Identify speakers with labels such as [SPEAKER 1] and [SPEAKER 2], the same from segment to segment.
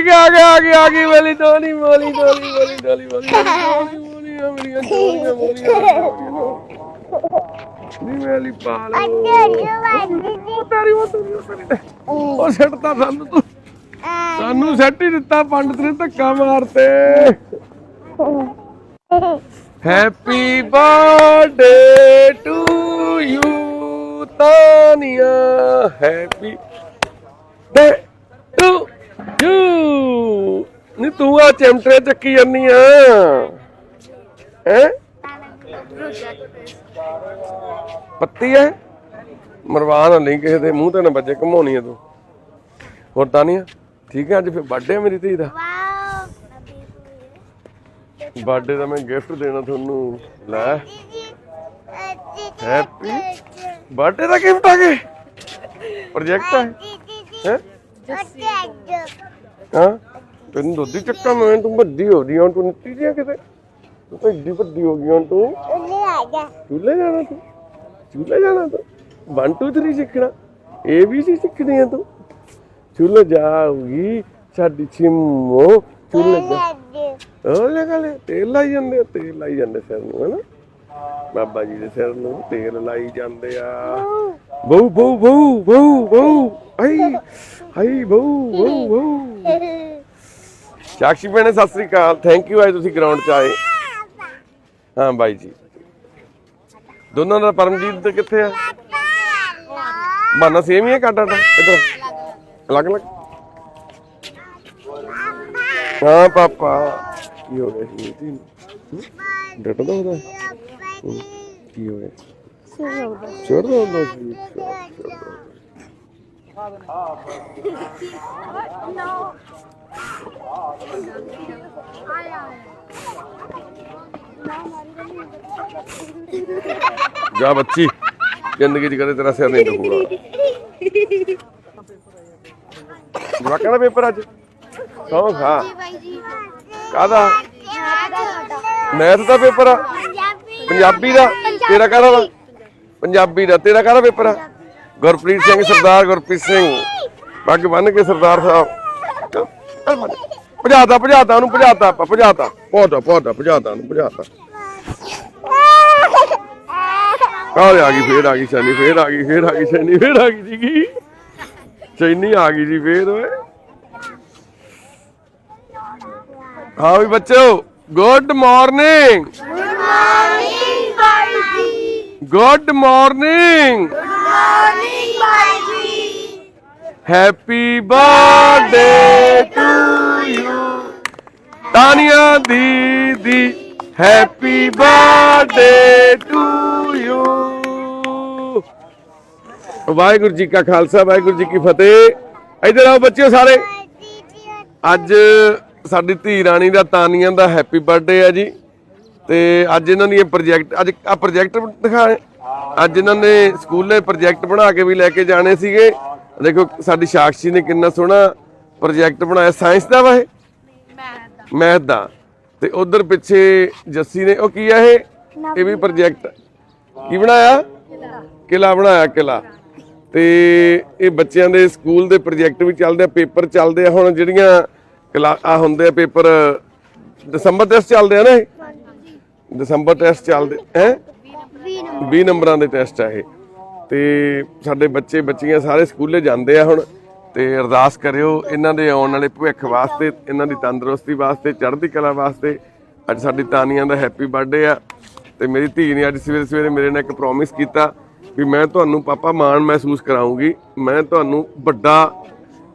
[SPEAKER 1] ਆ ਗਿਆ ਆ ਗਿਆ ਆ ਗਈ ਮੇਰੀ ਦੋਲੀ ਮੇਰੀਆਂ ਦੋਲੀਆਂ ਨੀ ਮੇਲੀ ਪਾਲ ਉਹ। ਤੇਰੀ ਉਹ ਤੇਰੀ ਉਹ ਤੇਰੀ। ਉਹ ਛੱਡਤਾ ਸਾਨੂੰ ਤੂੰ। ਸਾਨੂੰ ਸੱਟ ਹੀ ਦਿੱਤਾ ਪੰਡਤ ਨੇ ਧੱਕਾ ਮਾਰਤੇ। Happy birthday to you Tania. Happy day to you ਨੀ ਤੂੰ ਆ ਚਿਮਟੇ ਚੱਕੀ ਜਾਨੀ ਆ। ਹੈ? ਪੱਤੀ ਹੈ ਮਰਵਾ ਨਾ ਲਈ ਕਿਸੇ ਦੇ ਮੂੰਹ ਤੇ ਨਾ ਵੱਜੇ, ਘਮਾਉਣੀ ਆ ਤੂੰ। ਹੋਰ ਤਾਨੀਆ ਠੀਕ ਹੈ ਅੱਜ ਫਿਰ ਬਰਥਡੇ ਮੇਰੀ ਧੀ ਦਾ। ਬਰਥਡੇ ਦਾ ਮੈਂ ਗਿਫਟ ਦੇਣਾ ਤੁਹਾਨੂੰ। ਲੈ। ਹੈਪੀ ਬਰਥਡੇ ਦਾ ਗਿਫਟ ਆ ਗਿਆ ਪ੍ਰੋਜੈਕਟ ਹੈ? ਹੈ ਹਾਂ? ਤੈਨੂੰ ਦੁੱਧੀ ਚੱਕਾ ਮੈਂ ਤੂੰ ਵੱਡੀ ਹੋ ਗਈ ਹੁਣ ਤੂੰ ਨਿੱਤੀ ਜਿਹਾ ਕਿਤੇ? ਤੂੰ ਤਾਂ ਏਡੀ ਵੱਡੀ ਹੋ ਗਈ ਹੁਣ ਤੂੰ। ਚੂਲੇ ਜਾਣਾ ਤੂੰ ਚੂਲੇ ਜਾਣਾ ਤੂੰ। 1 2 3 ਸਿੱਖਣਾ। ਏ ਬੀ ਸੀ ਸਿੱਖਣੀ ਆ ਤੂੰ। ਚੂਲੇ ਜਾਊਗੀ ਸਾਡੀ ਚਿੰਮੋ ਚੂਲੇ ਜਾ। ਉਹ ਲੈ ਤੇਲ ਲਾਈ ਜਾਂਦੇ ਆ ਤੇਲ ਲਾਈ ਜਾਂਦੇ ਸਿਰ ਨੂੰ ਹਨਾ? ਬਾਬਾ ਜੀ ਦੇ ਸਿਰ ਨੂੰ ਤੇਲ ਲਾਈ ਜਾਂਦੇ ਆ। ਬਹੂ ਬਹੂ ਬਹੂ ਬਹੂ ਬਹੂ। ਆਈ ਆਈ ਬਹੂ ਬਹੂ ਬਹੂ। ਸਾਕਸ਼ੀ ਭੈਣੇ ਸਤਿ ਸ੍ਰੀ ਅਕਾਲ। ਥੈਂਕ ਯੂ ਅੱਜ ਤੁਸੀਂ ਗਰਾਊਂਡ 'ਚ ਆਏ। ਹਾਂ ਬਾਈ ਜੀ। ਦੋਨਾਂ ਦਾ ਪਰਮਜੀਤ ਤੇ ਕਿੱਥੇ ਆ? ਬਾਨਾ ਸੇਮ ਹੀ ਹੈ ਕਾਟਾ ਦਾ? ਇਧਰ ਅਲੱਗ ਅਲੱਗ। ਹਾਂ ਪਾਪਾ। ਕੀ ਹੋ ਗਿਆ ਸੀ? ਤੀ ਡਟਦਾ ਉਹਦਾ? ਹੂੰ, ਕੀ ਹੋ ਗਿਆ? ਚੜਦਾ ਹੁੰਦਾ ਸੀ ਚੜ੍ਹਦਾ। ਜਾ ਬੱਚੀ, ਜ਼ਿੰਦਗੀ 'ਚ ਕਦੇ ਤੇਰਾ ਸਿਰ ਨਹੀਂ ਦੁਖੂਗਾ। ਜਵਾਕਾਂ ਦਾ ਪੇਪਰ ਅੱਜ? ਸੌਂ ਖਾ ਕਾਹਦਾ? ਮੈਥ ਦਾ ਪੇਪਰ ਆ? ਪੰਜਾਬੀ ਦਾ। ਤੇਰਾ ਕਾਹਦਾ ਵਾ? ਪੰਜਾਬੀ ਦਾ। ਤੇਰਾ ਕਾਹਦਾ ਪੇਪਰ ਆ? ਗੁਰਪ੍ਰੀਤ ਸਿੰਘ ਸਰਦਾਰ ਗੁਰਪ੍ਰੀਤ ਸਿੰਘ। ਪੱਗ ਬੰਨ ਕੇ ਸਰਦਾਰ ਸਾਹਿਬ। ਭਜਾਤਾ ਭਜਾਤਾ ਉਹਨੂੰ ਭਜਾਤਾ ਆਪਾਂ ਭਜਾਤਾ। ਪਹੁੰਚਾ ਪਹੁੰਚਾ ਭਜਾਤਾ ਉਹਨੂੰ ਭਜਾਤਾ। ਕਾਲੇ ਆ ਗਈ ਫੇਰ ਆ ਗਈ ਸ਼ਨੀ ਫੇਰ ਆ ਗਈ ਫੇਰ ਆ ਗਈ ਸ਼ਨੀ ਫੇਰ ਆ ਗਈ ਸੀਗੀ। ਸ਼ਨੀ ਆ ਗਈ ਜੀ ਫੇਰ ਓਏ। ਹਾਂ ਵੀ ਬੱਚੋ good morning. Good morning. Happy birthday to you Tania ਦੀਦੀ happy birthday to you Waheguru ji ਕਾ ਖਾਲਸਾ ਵਾਹਿਗੁਰੂ ਜੀ ਕੀ ਫਤਿਹ। ਇਧਰ ਆਓ ਬੱਚਿਓ ਸਾਰੇ। ਅੱਜ ਸਾਡੀ ਧੀ ਰਾਣੀ ਦਾ ਤਾਨੀਆਂ ਦਾ ਹੈਪੀ ਬਰਥਡੇ ਹੈ ਜੀ। ਤੇ ਅੱਜ ਇਹਨਾਂ ਦੀ ਇਹ ਪ੍ਰੋਜੈਕਟ ਅੱਜ ਆ ਪ੍ਰੋਜੈਕਟ ਦਿਖਾ ਅੱਜ ਇਹਨਾਂ ਨੇ ਸਕੂਲੇ ਪ੍ਰੋਜੈਕਟ ਬਣਾ ਕੇ ਵੀ ਲੈ ਕੇ ਜਾਣੇ ਸੀਗੇ। ਦੇਖੋ, ਸਾਡੀ ਸਾਕਸ਼ੀ ਨੇ ਕਿੰਨਾ ਸੋਹਣਾ ਪ੍ਰੋਜੈਕਟ ਬਣਾਇਆ। ਸਾਇੰਸ ਦਾ ਵਾ ਇਹ? ਮੈਥ ਦਾ। ਤੇ ਉਧਰ ਪਿੱਛੇ ਜੱਸੀ ਨੇ, ਉਹ ਕੀ ਆ ਇਹ? ਇਹ ਵੀ ਪ੍ਰੋਜੈਕਟ ਕੀ ਬਣਾਇਆ? ਕਿਲਾ ਬਣਾਇਆ ਕਿਲਾ ਤੇ ਇਹ ਬੱਚਿਆਂ ਦੇ ਸਕੂਲ ਦੇ ਪ੍ਰੋਜੈਕਟ ਵੀ ਚੱਲਦੇ ਆ, ਪੇਪਰ ਚੱਲਦੇ ਆ। ਹੁਣ ਜਿਹੜੀਆਂ ਕਲਾ ਆ ਹੁੰਦੇ ਆ, ਪੇਪਰ, ਦਸੰਬਰ ਟੈਸਟ ਚੱਲਦੇ ਆ ਨਾ ਇਹ? ਦਸੰਬਰ ਟੈਸਟ ਚੱਲਦੇ ਹੈ? 20 ਨੰਬਰਾਂ। ਦੇ ਟੈਸਟ ਆ ਇਹ। ਤੇ ਸਾਡੇ ਬੱਚੇ ਬੱਚੀਆਂ ਸਾਰੇ ਸਕੂਲੇ ਜਾਂਦੇ ਆ ਹੁਣ। ਤੇ ਅਰਦਾਸ ਕਰਿਓ ਇਹਨਾਂ ਦੇ ਆਉਣ ਵਾਲੇ ਭਵਿੱਖ ਵਾਸਤੇ ਇਹਨਾਂ ਦੀ ਤੰਦਰੁਸਤੀ ਵਾਸਤੇ ਚੜ੍ਹਦੀ ਕਲਾ ਵਾਸਤੇ। ਅੱਜ ਸਾਡੀ ਤਾਨੀਆਂ ਦਾ ਹੈਪੀ ਬਰਥਡੇ ਆ। ਤੇ ਮੇਰੀ ਧੀ ਨੇ ਅੱਜ ਸਵੇਰੇ ਸਵੇਰੇ ਮੇਰੇ ਨਾਲ ਇੱਕ ਪ੍ਰੋਮਿਸ ਕੀਤਾ ਵੀ ਮੈਂ ਤੁਹਾਨੂੰ ਪਾਪਾ ਮਾਣ ਮਹਿਸੂਸ ਕਰਾਉਂਗੀ। ਮੈਂ ਤੁਹਾਨੂੰ ਵੱਡਾ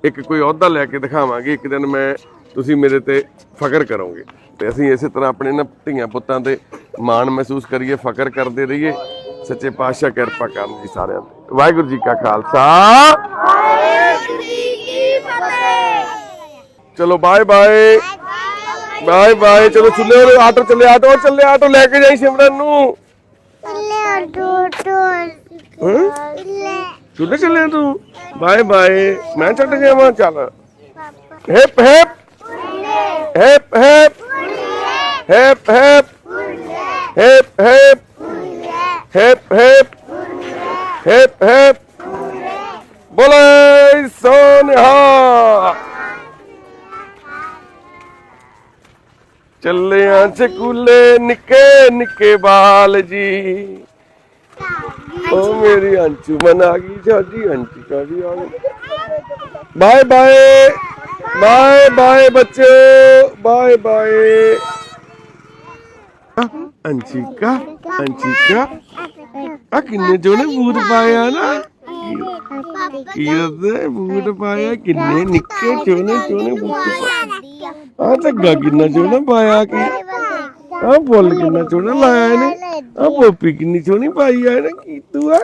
[SPEAKER 1] ਇੱਕ ਕੋਈ ਅਹੁਦਾ ਲੈ ਕੇ ਦਿਖਾਵਾਂਗੀ। ਇੱਕ ਦਿਨ ਮੈਂ ਤੁਸੀਂ ਮੇਰੇ ਤੇ ਫਖਰ ਕਰੋਗੇ। ਤੇ ਅਸੀਂ ਇਸੇ ਤਰ੍ਹਾਂ ਆਪਣੇ ਇਹਨਾਂ ਧੀਆਂ ਪੁੱਤਾਂ ਤੇ ਮਾਣ ਮਹਿਸੂਸ ਕਰੀਏ ਫਖਰ ਕਰਦੇ ਰਹੀਏ। ਸੱਚੇ ਪਾਤਸ਼ਾਹ ਕਿਰਪਾ ਕਰਨ ਜੀ ਸਾਰਿਆਂ ਤੇ। ਵਾਹਿਗੁਰੂ ਜੀ ਕਾ ਖਾਲਸਾ। ਚਲੋ ਬਾਏ ਬਾਏ। Bye bye. ਚਲੋ ਚੁੱਲੇ ਵਾਲੇ ਆਟੋ ਚੱਲੇ ਆਟੋ ਚੱਲੇ ਆਟੋ ਲੈ ਕੇ ਜਾਈ ਸਿਮਰਨ ਨੂੰ? ਚੁੱਲੇ। ਚੱਲੇ ਤੂੰ? Bye bye. ਮੈਂ ਛੱਡ ਗਿਆ ਵਾਂ ਚੱਲ। Hip hip. Hip hip hip hip hip hip hip hip hip hip ਬੋਲੇ ਸੋਨਿਹਾ ਚੱਲਿਆ ਸਕੂਲੇ ਨਿੱਕੇ ਨਿੱਕੇ ਬਾਲ ਜੀ ਓ ਮੇਰੀ ਅੰਚੂ ਮਨ ਆ ਗਈ ਸਾਡੀ ਅੰਚੂ ਸਾਡੀ ਆ ਗਈ ਬਾਏ ਬਾਏ ਬਾਏ ਬਾਏ ਬੱਚੋ, ਬਾਏ ਬਾਏ। ਅੰਚਿਕਾ ਅੰਚਿਕਾ ਆ ਕਿੰਨੇ ਜੋਨੇ ਬੂਟ ਪਾਇਆ ਨਾ। ਕੀਰਤ ਬੂਟ ਪਾਇਆ ਕਿੰਨੇ ਨਿੱਕੇ ਚੋਨੇ ਚੋਨੇ ਬੂਟ ਪਾਇਆ ਆ ਧੱਗਾ ਕਿੰਨਾ ਚੋਨਾ ਪਾਇਆ ਕਿ। ਆ ਫੁੱਲ ਕਿੰਨਾ ਚੋਨਾ ਲਾਇਆ ਇਹਨੇ। ਆ ਪੋਪੀ ਕਿੰਨੀ ਸੋਹਣੀ ਪਾਈ ਆ ਇਹਨੇ ਕੀ ਤੂੰ ਆ।